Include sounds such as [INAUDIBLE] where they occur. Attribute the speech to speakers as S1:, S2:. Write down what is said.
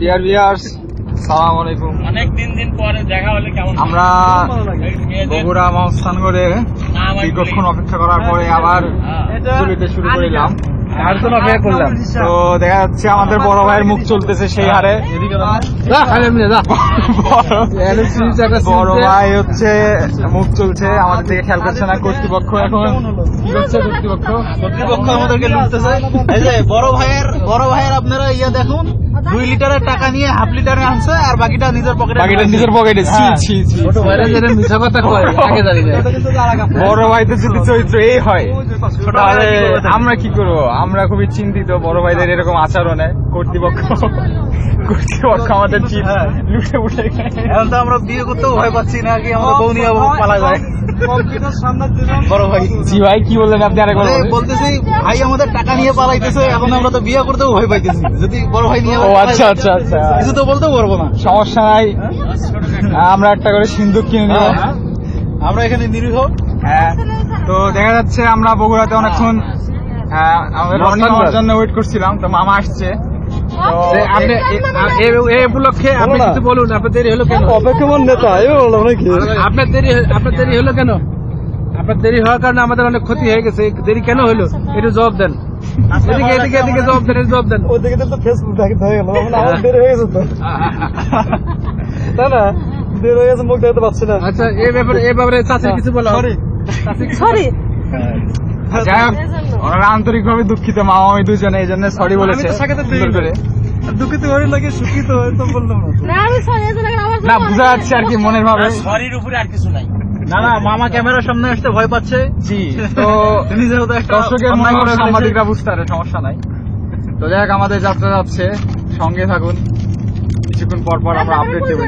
S1: Dear viewers সালাম আলাইকুম।
S2: অনেক দিন দিন পরে দেখা হলে কেমন
S1: আমরা বগুড়া মহস্থান দীর্ঘক্ষণ অপেক্ষা করার পরে আবার চলিতে শুরু করিলাম।
S2: কার জন্য অপেক্ষা করলাম।
S1: তো দেখা যাচ্ছে আমাদের বড় ভাইয়ের মুখ চলতেছে সেই হারে। বড় ভাই হচ্ছে মুখ চলছে আমাদের দিকে খেয়াল করছে না কর্তৃপক্ষ এখন। কি করছে কর্তৃপক্ষ
S3: কর্তৃপক্ষ আমাদেরকে লুটতেছে। এই যে বড় ভাইয়ের বড় ভাইয়ের আপনারা ইয়া দেখুন দুই লিটারের টাকা নিয়ে হাফ লিটারে আনছে আর বাকিটা নিজের পকেটে
S1: বাকিটা নিজের পকেটে। বড়
S3: ভাই
S1: ছি ছি
S3: মিছা কথা কয় [LAUGHS] আগে জানি না।
S1: বড় ভাইদের যদি চরিত্র এই হয় তাহলে আমরা কি করব? আমরা খুবই চিন্তিত বড় ভাইদের এরকম আচরণে কর্তৃপক্ষ। [LAUGHS] আমাদের
S3: হ্যাঁ।
S1: লুটে উঠে
S3: এখন তো আমরা বিয়ে করতেও ভয় পাচ্ছি না কি আমাদের বউ নিয়ে পালা যায়। বড় ভাই।
S1: জি ভাই কি বললেন আপনি আরেকবার
S3: বলতেছি ভাই আমাদের টাকা নিয়ে পালাইতেছে এখন আমরা তো বিয়ে করতেও ভয় পাইতেছি। যদি বড় ভাই নিয়ে
S1: ও আচ্ছা আচ্ছা আচ্ছা।
S3: কিছু তো বলতেও পারব না।
S1: সমস্যা নাই। আমরা একটা করে সিন্দুক কিনে নিব।
S3: হ্যাঁ। আমরা এখানে নিরীহ।
S1: হ্যাঁ তো দেখা যাচ্ছে আমরা বগুড়াতে অনেকক্ষণ হ্যাঁ, আমাদের জন্য ওয়েট করছিলাম তো মামা আসছে।
S2: আপনি এই উপলক্ষে আপনি কিছু বলুন আপনার দেরি হলো কেন?
S1: অপেক্ষমান নেতা নাকি?
S2: আপনার দেরি আপনার দেরি হলো কেন? আপনার দেরি হওয়ার কারণে আমাদের অনেক ক্ষতি হয়ে গেছে। দেরি কেন হলো? একটু জবাব দেন। এদিকে এদিকে এদিকে জবাব দেন জবাব দেন।
S1: ওদিকে তো ফেসবুক দেখতে হয়ে গেল দেরি হয়ে গেছে তো। না না? দেরি হয়ে গেছে মুখ দেখতে পাচ্ছি না।
S2: আচ্ছা এই ব্যাপারে এই ব্যাপারে চাচির কিছু বলো।
S4: সরি
S1: যাই হোক ওনারা আন্তরিকভাবে দুঃখিত মামা আমি দুজনে এই জন্য সরি বলেছে।
S3: দুঃখিত হয়ে লাগে সুখিত হয়ে তো বললাম। না
S1: বোঝা যাচ্ছে আর কি মনের ভাবে।
S2: শরীর উপরে আর কিছু নাই।
S3: না না মামা ক্যামেরার সামনে আসতে ভয় পাচ্ছে।
S1: জি তো [LAUGHS] দর্শকের মনে করে
S3: করে ফেলেছে।
S1: সাংবাদিকরা বুঝতে পারে সমস্যা নাই। তো যাই হোক আমাদের যাত্রা যাচ্ছে। সঙ্গে থাকুন। কিছুক্ষণ পর পর আমরা আপডেট দেবো